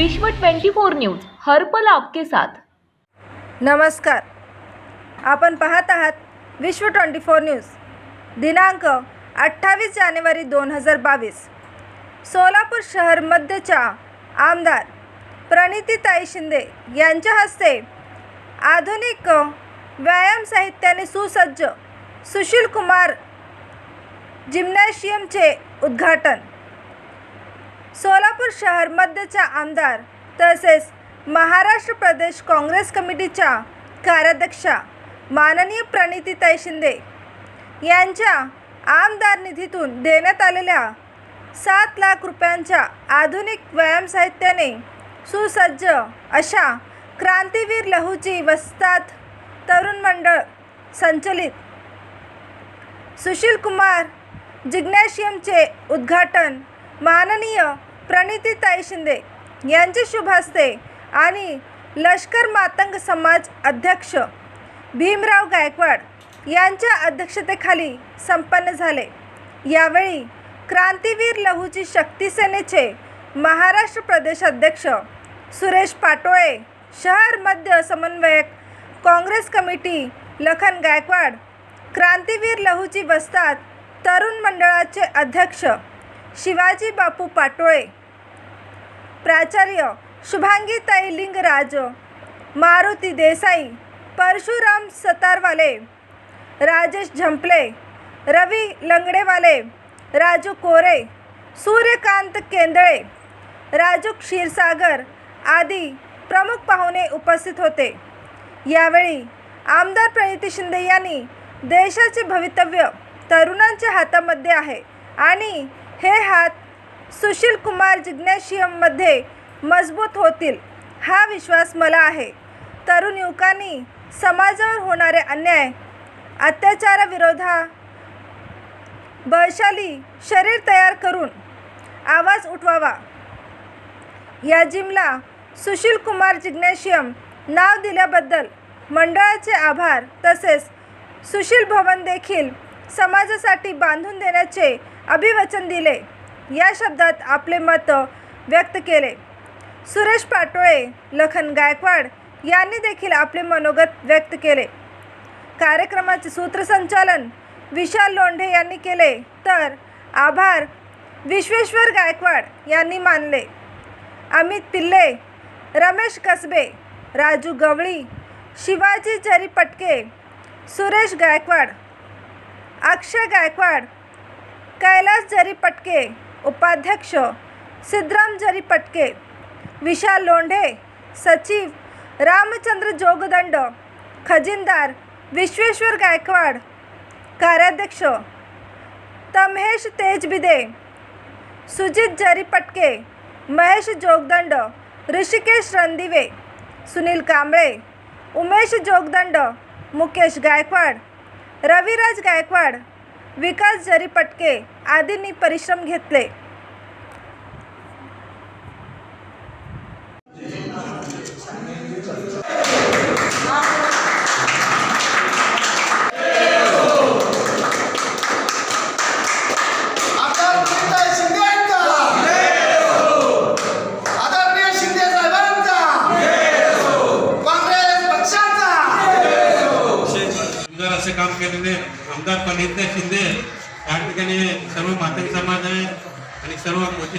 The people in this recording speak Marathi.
विश्व 24 न्यूज हरपल आपके साथ. नमस्कार. आपण पाहत आहात विश्व ट्वेंटी फोर न्यूज. दिनांक अठ्ठावीस जानेवारी दोन हजार बावीस. सोलापूर शहर मध्यच्या आमदार प्रणितीताई शिंदे यांच्या हस्ते आधुनिक व्यायाम साहित्याने सुसज्ज सुशील कुमार जिम्नॅशियमचे उद्घाटन. सोलापूर शहर मध्यच्या आमदार तसेच महाराष्ट्र प्रदेश काँग्रेस कमिटीच्या कार्याध्यक्षा माननीय प्रणितीताई शिंदे यांच्या आमदार निधीतून देण्यात आलेल्या सात लाख रुपयांच्या आधुनिक व्यायाम साहित्याने सुसज्ज अशा क्रांतीवीर लहूची वस्तात तरुण मंडळ संचलित. सुशील कुमार जिग्नॅशियमचे उद्घाटन माननीय प्रणितीताई शिंदे यांचे शुभ हस्ते आणि लष्कर मातंग समाज अध्यक्ष भीमराव गायकवाड यांच्या अध्यक्षतेखाली संपन्न झाले. यावेळी क्रांतीवीर लहूची शक्ती सेनेचे महाराष्ट्र प्रदेश अध्यक्ष सुरेश पाटोळे शहर मध्य समन्वयक काँग्रेस कमिटी लखन गायकवाड क्रांतीवीर लहूची वस्तात तरुण मंडळाचे अध्यक्ष शिवाजी बापू पाटोळे प्राचार्य शुभांगीताई लिंगराज मारुती देसाई परशुराम सतारवाले राजेश झंपले रवी लंगडेवाले राजू कोरे सूर्यकांत केंदळे राजू क्षीरसागर आदी प्रमुख पाहुणे उपस्थित होते. यावेळी आमदार प्रणिती शिंदे यांनी देशाचे भवितव्य तरुणांच्या हातामध्ये आहे आणि हे हात सुशील कुमार जिग्नॅशियममध्ये मजबूत होतील हा विश्वास मला आहे. तरुण युवकांनी समाजावर होणारे अन्याय अत्याचाराविरोधा बळशाली शरीर तयार करून आवाज उठवावा. या जिमला सुशील कुमार जिग्नॅशियम नाव दिल्याबद्दल मंडळाचे आभार तसेच सुशील भवन देखील समाजासाठी बांधून देण्याचे अभिवचन दिले. या शब्दात आपले मत व्यक्त केले. सुरेश पाटोळे लखन गायकवाड यांनी देखील आपले मनोगत व्यक्त केले. कार्यक्रमाचे सूत्रसंचालन विशाल लोंढे यांनी केले तर आभार विश्वेश्वर गायकवाड यांनी मानले. अमित पिल्ले रमेश कसबे राजू गवळी शिवाजी जरी पटके सुरेश गायकवाड अक्षय गायकवाड कैलास जरी पटके उपाध्यक्ष सिद्धराम जरी पटके विशाल लोंढे, सचिव रामचंद्र जोगदंड, खजिनदार विश्वेश्वर गायकवाड, कार्याध्यक्ष तमहेश तेजबिदे, सुजित जरी पटके, महेश जोगदंड, ऋषिकेश रणदिवे, सुनील कांबळे, उमेश जोगदंड, मुकेश गायकवाड, रविराज गायकवाड, विकास जरी पटके आदींनी परिश्रम घेतले. आदरणीय शिंदे यांचा. आदरणीय शिंदे साहेबांचा. काँग्रेस पक्षाचा. सुंदर असे काम केलेले आमदार पनिते शिंदे या ठिकाणी सर्व मातंग समाज आहे आणि सर्व मोठी